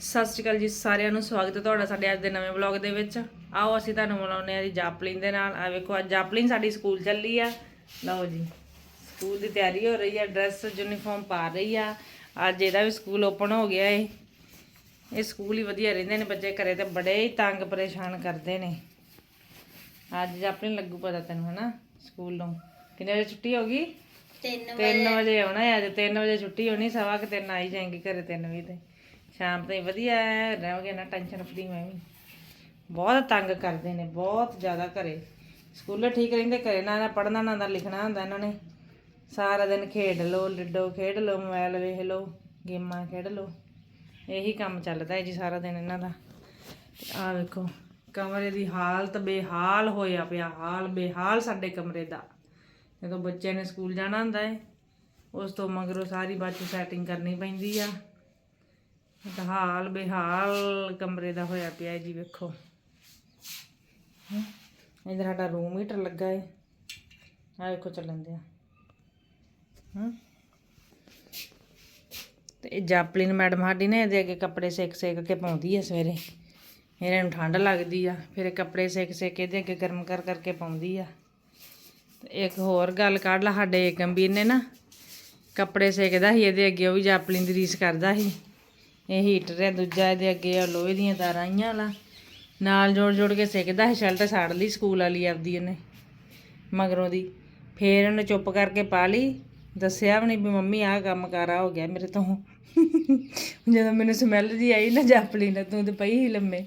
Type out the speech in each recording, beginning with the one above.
ਸਤਿ ਸ਼੍ਰੀ ਅਕਾਲ ਜੀ ਸਾਰਿਆਂ ਨੂੰ ਸਵਾਗਤ ਹੈ ਤੁਹਾਡਾ ਸਾਡੇ ਅੱਜ ਦੇ ਨਵੇਂ ਵਲੌਗ ਦੇ ਵਿੱਚ। ਆਓ ਅਸੀਂ ਤੁਹਾਨੂੰ ਮਿਲਾਉਂਦੇ ਆ ਜੀ ਜਾਪਲਿਨ ਦੇ ਨਾਲ। ਆ ਵੇਖੋ ਅੱਜ ਜਾਪਲਿਨ ਸਾਡੀ ਸਕੂਲ ਚੱਲੀ ਆ। ਲਓ ਜੀ ਸਕੂਲ ਦੀ ਤਿਆਰੀ ਹੋ ਰਹੀ ਆ ਡਰੈਸ ਯੂਨੀਫਾਰਮ ਪਾ ਰਹੀ ਆ। ਅੱਜ ਇਹਦਾ ਵੀ ਸਕੂਲ ਓਪਨ ਹੋ ਗਿਆ ਏ। ਇਹ ਸਕੂਲ ਹੀ ਵਧੀਆ ਰਹਿੰਦੇ ਨੇ ਬੱਚੇ ਘਰੇ ਤੇ ਬੜੇ ਹੀ ਤੰਗ ਪਰੇਸ਼ਾਨ ਕਰਦੇ ਨੇ। ਅੱਜ ਜਾਪਲਿਨ ਲੱਗੂ ਪਤਾ ਤੈਨੂੰ ਹਨਾ ਸਕੂਲ ਨੂੰ। ਕਿੰਨੇ ਵਜੇ ਛੁੱਟੀ ਹੋ ਗਈ? 3 ਵਜੇ। ਆਉਣਾ ਹੈ ਅੱਜ 3 ਵਜੇ ਛੁੱਟੀ ਹੋਣੀ ਸਵਾ ਕਿ 3 ਆਈ ਜਾਏਗੀ ਘਰੇ 3 ਵਜੇ ਤੇ। ਸ਼ਾਮ ਤਾਈਂ ਵਧੀਆ ਹੈ ਰਹਾਂਗੇ ਨਾ ਟੈਨਸ਼ਨ ਫਰੀ ਮੈਂ ਵੀ। ਬਹੁਤ ਤੰਗ ਕਰਦੇ ਨੇ, ਬਹੁਤ ਜ਼ਿਆਦਾ ਘਰੇ। ਸਕੂਲੇ ਠੀਕ ਰਹਿੰਦੇ, ਘਰੇ ਨਾ ਨਾ ਪੜ੍ਹਨਾ, ਨਾ ਨਾ ਲਿਖਣਾ ਹੁੰਦਾ ਇਹਨਾਂ ਨੇ। ਸਾਰਾ ਦਿਨ ਖੇਡ ਲਓ, ਲਿੱਡੋ ਖੇਡ ਲਓ ਮੋਬਾਈਲ ਵੇਖ ਲਓ, ਗੇਮਾਂ ਖੇਡ ਲਓ। ਇਹੀ ਕੰਮ ਚੱਲਦਾ ਹੈ ਜੀ ਸਾਰਾ ਦਿਨ ਇਹਨਾਂ ਦਾ। ਆ ਵੇਖੋ, ਕਮਰੇ ਦੀ ਹਾਲਤ ਬੇਹਾਲ ਹੋਇਆ ਪਿਆ, ਹਾਲ ਬੇਹਾਲ ਸਾਡੇ ਕਮਰੇ ਦਾ। ਜਦੋਂ ਬੱਚਿਆਂ ਨੇ ਸਕੂਲ ਜਾਣਾ ਹੁੰਦਾ ਹੈ, ਉਸ ਤੋਂ ਮਗਰੋਂ ਸਾਰੀ ਬਾਅਦ ਸੈਟਿੰਗ ਕਰਨੀ ਪੈਂਦੀ ਆ। ਹਾਲ ਬੇਹਾਲ ਕਮਰੇ ਦਾ ਹੋਇਆ ਪਿਆ ਹੈ ਜੀ ਵੇਖੋ। ਹਮ, ਇੱਧਰ ਸਾਡਾ ਰੂਮ ਹੀਟਰ ਲੱਗਾ ਹੈ ਆ ਵੇਖੋ ਚੱਲਣ ਦਿਆ। ਹੂੰ। ਤੇ ਜਾਪਲਿਨ ਮੈਡਮ ਸਾਡੀ ਨੇ ਇਹਦੇ ਅੱਗੇ ਕੱਪੜੇ ਸੇਕ ਸੇਕ ਕੇ ਪਾਉਂਦੀ ਹੈ ਸਵੇਰੇ। ਇਹਨਾਂ ਨੂੰ ਠੰਡ ਲੱਗਦੀ ਆ ਫਿਰ ਕੱਪੜੇ ਸੇਕ ਸੇਕ ਕੇ ਇਹਦੇ ਅੱਗੇ ਗਰਮ ਕਰ ਕਰਕੇ ਪਾਉਂਦੀ ਆ। ਤੇ ਇੱਕ ਹੋਰ ਗੱਲ ਕੱਢ ਲਾ ਸਾਡੇ ਗੰਭੀਰ ਨੇ ਨਾ ਕੱਪੜੇ ਸੇਕਦਾ ਸੀ ਇਹਦੇ ਅੱਗੇ ਉਹ ਵੀ ਜਾਪਲਿਨ ਦੀ ਰੀਸ ਕਰਦਾ ਸੀ। ਇਹ ਹੀਟਰ ਹੈ ਦੂਜਾ ਇਹਦੇ ਅੱਗੇ ਆ ਲੋਹੇ ਦੀਆਂ ਤਾਰਾਂ ਆਈਆਂ ਵਾਲਾ। ਨਾਲ ਜੋੜ ਜੋੜ ਕੇ ਸੇਕਦਾ ਸੀ ਸ਼ਰਟ ਸਾੜ ਲਈ ਸਕੂਲ ਵਾਲੀ ਆਪਦੀ ਇਹਨੇ ਮਗਰੋਂ ਦੀ। ਫੇਰ ਉਹਨੇ ਚੁੱਪ ਕਰਕੇ ਪਾ ਲਈ ਦੱਸਿਆ ਵੀ ਨਹੀਂ ਵੀ ਮੰਮੀ ਆਹ ਕੰਮ ਕਾਰਾ ਹੋ ਗਿਆ ਮੇਰੇ ਤੋਂ। ਜਦੋਂ ਮੈਨੂੰ ਸਮੈਲ ਜੀ ਆਈ ਨਾ ਜਾਪਲੀ ਨਾ ਤੂੰ ਤੇ ਪਈ ਹੀ ਲੰਮੇ।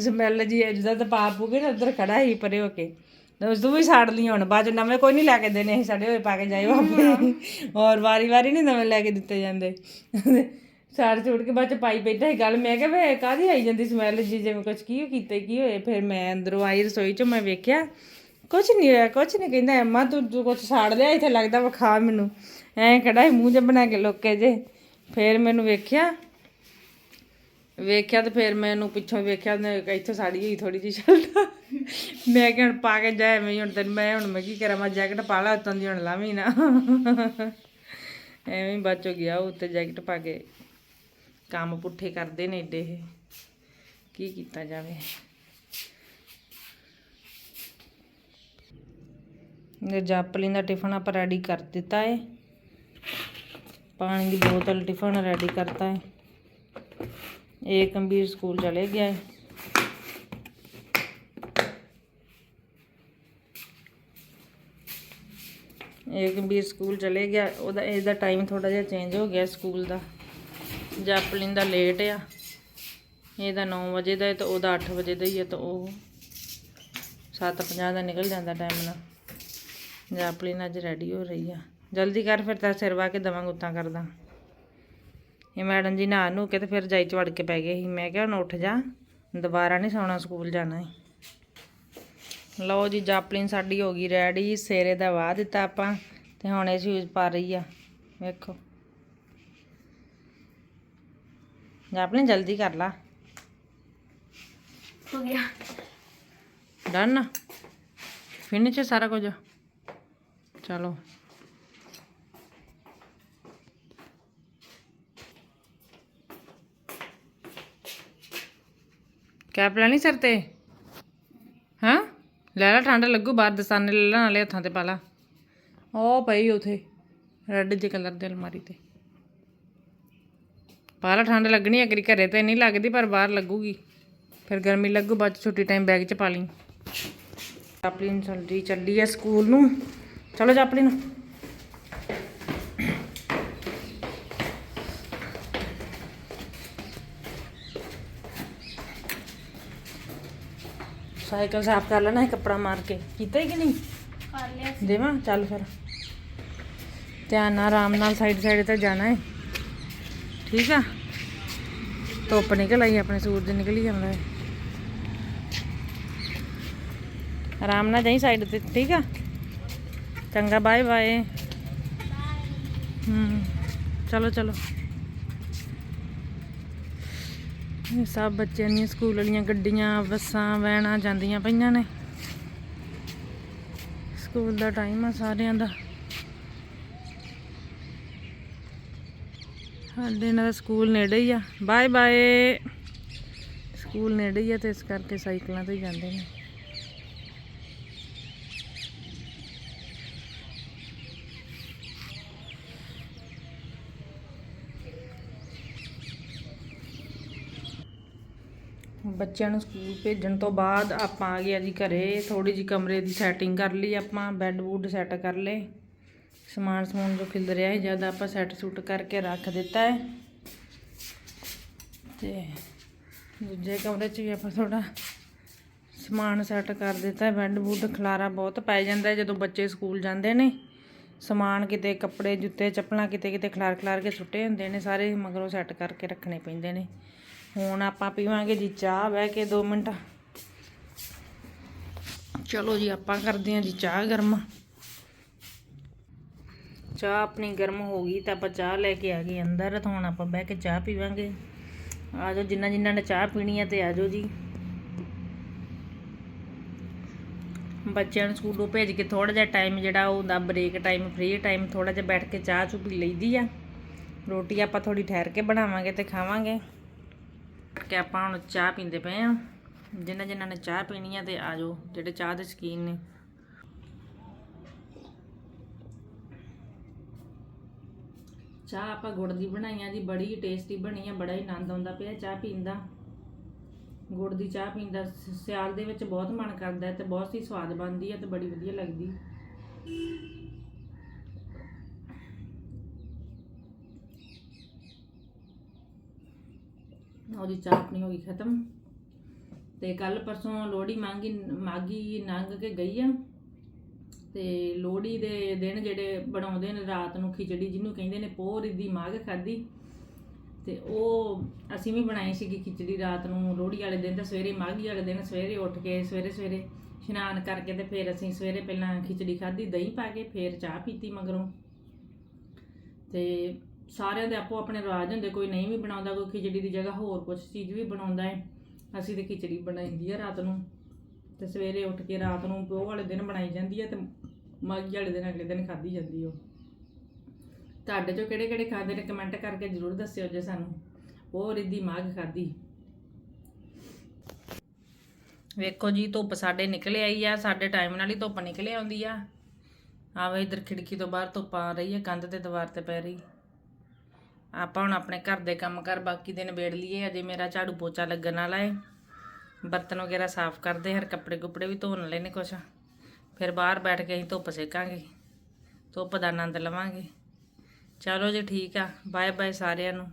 ਸਮੈਲ ਜੀ ਜਦੋਂ ਤਾਂ ਪਾ ਪੂਗੇ ਨਾ ਉੱਧਰ ਖੜਾ ਹੀ ਪਰੇ ਹੋ ਕੇ। ਉਸ ਤੋਂ ਵੀ ਸਾੜ ਲਈ ਹੁਣ ਬਾਅਦ ਨਵੇਂ ਕੋਈ ਨਹੀਂ ਲੈ ਕੇ ਦੇਣੇ ਅਸੀਂ ਸਾਡੇ ਹੋਏ ਪਾ ਕੇ ਜਾਏ ਵਾਪੇ ਔਰ ਵਾਰੀ ਵਾਰੀ ਨਹੀਂ ਨਵੇਂ ਲੈ ਕੇ ਦਿੱਤੇ ਜਾਂਦੇ। ਸਾੜ ਛੁੱਟ ਕੇ ਬਾਅਦ ਚ ਪਾਈ ਬੈਠਾ ਸੀ ਗੱਲ। ਮੈਂ ਕਿਹਾ, ਵੇ ਕਾਦੀ ਆਈ ਜਾਂਦੀ ਸਮੈਲ ਜੀ? ਜਿਵੇਂ ਕੁਝ ਕੀ ਕੀਤੇ, ਕੀ ਹੋਏ ਫਿਰ ਮੈਂ ਅੰਦਰੋਂ ਆਈ ਰਸੋਈ ਚ, ਮੈਂ ਵੇਖਿਆ ਕੁਝ ਨਹੀਂ ਹੋਇਆ ਕੁਝ ਨਹੀਂ ਕਹਿੰਦਾ ਅੰਮਾ ਤੂੰ ਤੂੰ ਕੁਝ ਸਾੜ ਲਿਆ, ਇੱਥੇ ਲੱਗਦਾ ਵਿਖਾ ਮੈਨੂੰ। ਐਂ ਖੜਾ ਮੂੰਹ ਜਿਹਾ ਬਣਾ ਕੇ ਲੋਕੇ ਜੇ। ਫਿਰ ਮੈਨੂੰ ਵੇਖਿਆ ਵੇਖਿਆ ਤੇ ਫਿਰ ਮੈਨੂੰ ਪਿੱਛੋਂ ਵੇਖਿਆ ਨੇ ਇੱਥੇ ਸਾੜੀ ਹੋਈ ਥੋੜੀ ਜਿਹੀ ਸ਼ਰਟ ਮੈਂ ਕਿ ਹੁਣ ਪਾ ਕੇ ਜਾਏ ਮੈਂ ਹੁਣ ਤੈਨੂੰ ਮੈਂ, ਹੁਣ ਮੈਂ ਕੀ ਕਰਾਂ, ਮੈਂ ਜੈਕਟ ਪਾ ਲਾ, ਉਤੋਂ ਦੀ ਹੁਣ ਲਾਵੀਂ ਨਾ। ਐਵੇਂ ਹੀ ਬਚੋ ਗਿਆ, ਉਹ ਉੱਤੇ ਜੈਕਟ ਪਾ ਕੇ। ਕੰਮ ਪੁੱਠੇ ਕਰਦੇ ਨੇ ਏਡੇ। ਇਹ ਕੀ ਕੀਤਾ ਜਾਵੇ। ਇਹ ਦਾ ਟਿਫਨ ਆਪਾਂ ਰੈਡੀ ਕਰ ਦਿੱਤਾ ਹੈ ਪਾਣੀ ਦੀ ਬੋਤਲ ਟਿਫਨ ਰੈਡੀ ਕਰਤਾ ਹੈ ਇਹ ਕੰਬੀਰ ਸਕੂਲ ਚਲੇ ਗਿਆ ਹੈ ਇਹ ਕੰਬੀਰ ਸਕੂਲ ਚਲੇ ਗਿਆ। ਉਹਦਾ, ਇਹਦਾ ਟਾਈਮ ਥੋੜਾ ਜਿਹਾ ਚੇਂਜ ਹੋ ਗਿਆ ਸਕੂਲ ਦਾ। ਜਾਪਲਿਨ ਦਾ ਲੇਟ ਆ। ਇਹਦਾ 9 ਵਜੇ ਦਾ ਹੈ ਤੇ ਉਹਦਾ 8 ਵਜੇ ਦਾ ਹੀ ਹੈ ਤਾਂ ਉਹ 7:50 ਦਾ ਨਿਕਲ ਜਾਂਦਾ ਟਾਈਮ ਨਾਲ। ਜੈਪਲਿਨ ਅੱਜ ਰੈਡੀ ਹੋ ਰਹੀ ਆ। ਜਲਦੀ ਕਰ ਫਿਰ ਤਾਂ ਸਿਰ ਵਾ ਕੇ ਦਵਾਂ ਗੁੱਤਾਂ ਕਰਦਾ। ਇਹ ਮੈਡਮ ਜੀ ਨਹਾ ਨੂੰ ਕੇ ਤੇ ਫਿਰ ਜਾਈ ਚ ਵੜ ਕੇ ਪੈ ਗਏ ਸੀ। ਮੈਂ ਕਿਹਾ ਹੁਣ ਉੱਠ ਜਾ। ਦੁਬਾਰਾ ਨਹੀਂ ਸੌਣਾ ਸਕੂਲ ਜਾਣਾ ਹੈ ਲਓ ਜੀ, ਜਾਪਲਿਨ ਸਾਡੀ ਹੋ ਗਈ ਰੈਡੀ ਸੇਰੇ ਦਾ ਵਾਹ ਦਿੱਤਾ ਆਪਾਂ ਤੇ ਹੁਣ ਇਹ ਸ਼ੂਜ਼ ਪਾ ਰਹੀ ਆ। ਵੇਖੋ। ਜਾਪਲਿਨ ਜਲਦੀ ਕਰ ਲਾ। ਹੋ ਗਿਆ। ਡਨ। ਫਿਨਿਸ਼ ਹੈ ਸਾਰਾ ਕੁਝ। ਚਲੋ। ਕੈਪ ਲੈਣੀ ਸਿਰ ਤੇ? ਹਾਂ? ਲੈ ਲੈ ਠੰਡ ਲੱਗੂ ਬਾਹਰ ਦਸਾਨੇ ਲੈ ਲੈ ਨਾਲੇ ਹੱਥਾਂ ਤੇ ਪਾ ਲਾ। ਉਹ ਪਈ ਉਥੇ ਰੈੱਡ ਜਿਹੇ ਕਲਰ ਦੇ ਅਲਮਾਰੀ ਤੇ। ਲਾ ਠੰਡ ਲੱਗਣੀ ਕਰੀ ਘਰੇ ਤੇ ਨਹੀਂ ਲੱਗਦੀ ਪਰ ਬਾਹਰ ਲੱਗੂਗੀ। ਫਿਰ ਗਰਮੀ ਲੱਗੂ ਬਾਅਦ ਛੁੱਟੀ ਟਾਈਮ ਬੈਗ 'ਚ ਪਾ ਲਈ। ਚਾਪਲਿਨ ਚੱਲਦੀ ਚੱਲੀ ਆ ਸਕੂਲ ਨੂੰ। ਚਲੋ ਚਾਪਲਿਨ। ਸਾਈਕਲ ਸਾਫ਼ ਕਰ ਲੈਣਾ ਹੈ ਕੱਪੜਾ ਮਾਰ ਕੇ। ਕੀਤਾ ਹੀ ਕਿ ਨਹੀਂ? ਕਰ ਲਿਆ ਦੇਵਾਂ? ਚੱਲ ਫਿਰ। ਧਿਆਨ ਨਾਲ ਆਰਾਮ ਨਾਲ ਸਾਈਡ ਸਾਈਡ ਤੇ ਜਾਣਾ ਹੈ ਠੀਕ ਆ? ਧੁੱਪ ਨਿਕਲ ਆਈ, ਆਪਣੇ ਸੂਰਜ ਨਿਕਲੀ ਹੀ ਜਾਂਦਾ ਹੈ ਆਰਾਮ ਨਾਲ ਜਾਈ ਸਾਈਡ ਤੇ, ਠੀਕ ਆ? ਚੰਗਾ ਬਾਏ ਬਾਏ ਹੂੰ, ਚਲੋ ਚਲੋ। ਇਹ ਸਭ ਬੱਚਿਆਂ ਦੀਆਂ ਸਕੂਲ ਵਾਲੀਆਂ ਗੱਡੀਆਂ, ਬੱਸਾਂ, ਵੈਨਾਂ ਜਾਂਦੀਆਂ ਪਈਆਂ ਨੇ। ਸਕੂਲ ਦਾ ਟਾਈਮ ਆ ਸਾਰਿਆਂ ਦਾ। ਸਾਡੇ ਇਹਨਾਂ ਦਾ ਸਕੂਲ ਨੇੜੇ ਹੀ ਆ। Bye bye. ਸਕੂਲ ਨੇੜੇ ਹੀ ਆ ਤੇ ਇਸ ਕਰਕੇ ਸਾਈਕਲਾਂ ਤੇ ਜਾਂਦੇ ਨੇ। ਬੱਚਿਆਂ ਨੂੰ ਸਕੂਲ ਭੇਜਣ ਤੋਂ ਬਾਅਦ ਆਪਾਂ ਆ ਗਏ ਆ ਜੀ ਘਰੇ। ਥੋੜੀ ਜੀ ਕਮਰੇ ਦੀ ਸੈਟਿੰਗ ਕਰ ਲਈ ਆਪਾਂ ਬੈੱਡ ਬੁੱਡ ਸੈੱਟ ਕਰ ਲਏ। ਸਮਾਨ ਸਮੂਨ ਜੋ ਖਿਲ ਰਿਹਾ ਸੀ ਜਦ ਆਪਾਂ ਸੈੱਟ ਸੂਟ ਕਰਕੇ ਰੱਖ ਦਿੱਤਾ ਹੈ। ਤੇ ਦੂਜੇ ਕਮਰੇ 'ਚ ਵੀ ਆਪਾਂ ਥੋੜਾ ਸਮਾਨ ਸੈੱਟ ਕਰ ਦਿੱਤਾ ਹੈ। ਬੈੱਡ ਬੁੱਡ ਖਲਾਰਾ ਬਹੁਤ ਪੈ ਜਾਂਦਾ ਜਦੋਂ ਬੱਚੇ ਸਕੂਲ ਜਾਂਦੇ ਨੇ। ਸਮਾਨ ਕਿਤੇ ਕੱਪੜੇ, ਜੁੱਤੇ, ਚੱਪਲਾਂ ਕਿਤੇ ਕਿਤੇ ਖਲਾਰ ਖਲਾਰ ਕੇ ਸੁੱਟੇ ਹੁੰਦੇ ਨੇ, ਸਾਰੇ ਮਗਰੋਂ ਸੈੱਟ ਕਰਕੇ ਰੱਖਣੇ ਪੈਂਦੇ ਨੇ। ਹੁਣ ਆਪਾਂ ਪੀਵਾਂਗੇ ਜੀ ਚਾਹ, ਬਹਿ ਕੇ 2 ਮਿੰਟ। ਚਲੋ ਜੀ, ਆਪਾਂ ਕਰਦੇ ਹਾਂ ਜੀ ਚਾਹ ਗਰਮ। ਚਾਹ ਆਪਣੀ ਗਰਮ ਹੋ ਗਈ ਤਾਂ ਆਪਾਂ ਚਾਹ ਲੈ ਕੇ ਆ ਗਏ ਅੰਦਰ, ਤਾਂ ਹੁਣ ਆਪਾਂ ਬਹਿ ਕੇ ਚਾਹ ਪੀਵਾਂਗੇ। ਆ ਜਾਓ, ਜਿੰਨਾ ਜਿੰਨਾ ਨੇ ਚਾਹ ਪੀਣੀ ਹੈ ਤੇ ਆ ਜਾਓ ਜੀ। ਬੱਚਿਆਂ ਨੂੰ ਸਕੂਲੋਂ ਭੇਜ ਕੇ ਥੋੜਾ ਜਿਹਾ ਟਾਈਮ ਜਿਹੜਾ ਉਹ ਹੁੰਦਾ ਬ੍ਰੇਕ ਟਾਈਮ ਫ੍ਰੀ ਟਾਈਮ ਥੋੜਾ ਜਿਹਾ ਬੈਠ ਕੇ ਚਾਹ ਚੁ ਪੀ ਲਈਦੀ ਆ। ਰੋਟੀ ਆਪਾਂ ਥੋੜੀ ਠਹਿਰ ਕੇ ਬਣਾਵਾਂਗੇ ਤੇ ਖਾਵਾਂਗੇ। ਕਿ ਆਪਾਂ ਹੁਣ ਚਾਹ ਪੀਂਦੇ ਪਏ ਆ। ਜਿਨ੍ਹਾਂ ਜਿਨ੍ਹਾਂ ਨੇ ਚਾਹ ਪੀਣੀ ਆ ਤੇ ਆ ਜਾਓ, ਜਿਹੜੇ ਚਾਹ ਦੇ ਸ਼ਕੀਨ ਨੇ। ਚਾਹ ਆਪਾਂ ਗੁੜ ਦੀ ਬਣਾਈ ਆ ਜੀ, ਬੜੀ ਟੇਸਟੀ ਬਣੀ ਆ, ਬੜਾ ਹੀ ਆਨੰਦ ਆਉਂਦਾ ਪਿਆ ਚਾਹ ਪੀਣ ਦਾ। ਗੁੜ ਦੀ ਚਾਹ ਪੀਣ ਦਾ ਸਿਆਲ ਦੇ ਵਿੱਚ ਬਹੁਤ ਮਨ ਕਰਦਾ ਹੈ ਤੇ ਬਹੁਤ ਹੀ ਸਵਾਦ ਬਣਦੀ ਆ ਤੇ ਬੜੀ ਵਧੀਆ ਲੱਗਦੀ। ਉਹਦੀ ਚਾਹ ਆਪਣੀ ਹੋ ਗਈ ਖਤਮ। ਤੇ ਕੱਲ ਪਰਸੋਂ ਲੋਹੜੀ ਮੰਗੀ, ਮਾਗੀ ਨੰਗ ਕੇ ਗਈ ਆ। ਤੇ ਲੋਹੜੀ ਦੇ ਦਿਨ ਜਿਹੜੇ ਬਣਾਉਂਦੇ ਨੇ, ਰਾਤ ਨੂੰ ਖਿਚੜੀ ਜਿਹਨੂੰ ਕਹਿੰਦੇ ਨੇ ਪੋਹ ਦੀ ਮਾਗ ਖਾਦੀ ਤੇ ਉਹ ਅਸੀਂ ਵੀ ਬਣਾਈ ਸੀਗੀ ਖਿਚੜੀ ਰਾਤ ਨੂੰ, ਲੋਹੜੀ ਵਾਲੇ ਦਿਨ ਤੇ ਸਵੇਰੇ, ਮਾਘੀ ਵਾਲੇ ਦਿਨ ਸਵੇਰੇ ਉੱਠ ਕੇ, ਸਵੇਰੇ ਸਵੇਰੇ ਇਸ਼ਨਾਨ ਕਰਕੇ ਤੇ ਫਿਰ ਅਸੀਂ ਸਵੇਰੇ ਪਹਿਲਾਂ ਖਿਚੜੀ ਖਾਧੀ, ਦਹੀਂ ਪਾ ਕੇ ਫਿਰ ਚਾਹ ਪੀਤੀ ਮਗਰੋਂ। ਤੇ ਸਾਰਿਆਂ ਦੇ ਆਪੋ ਆਪਣੇ ਰਿਵਾਜ ਹੁੰਦੇ, ਕੋਈ ਨਹੀਂ ਵੀ ਬਣਾਉਂਦਾ, ਕੋਈ ਖਿਚੜੀ ਦੀ ਜਗ੍ਹਾ ਹੋਰ ਕੁਝ ਚੀਜ਼ ਵੀ ਬਣਾਉਂਦਾ ਹੈ ਅਸੀਂ ਤੇ ਖਿਚੜੀ ਬਣਾਈਦੀ ਆ ਰਾਤ ਨੂੰ। ਤੇ ਸਵੇਰੇ ਉੱਠ ਕੇ ਰਾਤ ਨੂੰ ਉਹ ਵਾਲੇ ਦਿਨ ਬਣਾਈ ਜਾਂਦੀ ਹੈ ਤੇ ਮਾਘੀ ਵਾਲੇ ਦਿਨ, ਅਗਲੇ ਦਿਨ ਖਾਧੀ ਜਾਂਦੀ ਉਹ। ਤੁਹਾਡੇ ਚੋਂ ਕਿਹੜੇ ਕਿਹੜੇ ਖਾਂਦੇ ਨੇ? ਕਮੈਂਟ ਕਰਕੇ ਜਰੂਰ ਦੱਸਿਓ ਜੇ ਸਾਨੂੰ। ਉਹ ਰਿੱਧੀ ਮਾਘ ਖਾਧੀ। ਵੇਖੋ ਜੀ, ਧੁੱਪ ਸਾਡੇ ਨਿਕਲੇ ਆਈ ਆ। ਸਾਡੇ ਟਾਈਮ ਨਾਲ ਹੀ ਧੁੱਪ ਨਿਕਲੇ ਆਉਂਦੀ ਆ। ਆਵੇ ਇਧਰ ਖਿੜਕੀ ਤੋਂ ਬਾਹਰ ਧੁੱਪ ਆ ਰਹੀ ਹੈ ਕੰਧ ਤੇ ਦੀਵਾਰ ਤੇ ਪੈ ਰਹੀ। ਆਪਾਂ ਹੁਣ ਆਪਣੇ ਘਰ ਦੇ ਕੰਮ ਕਰ ਬਾਕੀ ਦੇ ਨਿਬੇੜ ਲਈਏ। ਅਜੇ ਮੇਰਾ ਝਾੜੂ ਪੋਚਾ ਲੱਗਣ ਵਾਲਾ ਏ। ਬਰਤਨ ਵਗੈਰਾ ਸਾਫ਼ ਕਰਦੇ, ਹਰ ਕੱਪੜੇ ਕੁਪੜੇ ਵੀ ਧੋਣ ਵਾਲੇ ਨੇ ਕੁਛ। ਫਿਰ ਬਾਹਰ ਬੈਠ ਕੇ ਅਸੀਂ ਧੁੱਪ ਸੇਕਾਂਗੇ, ਧੁੱਪ ਦਾ ਆਨੰਦ ਲਵਾਂਗੇ। ਚਲੋ ਜੀ ਠੀਕ ਆ ਬਾਏ ਬਾਏ ਸਾਰਿਆਂ ਨੂੰ।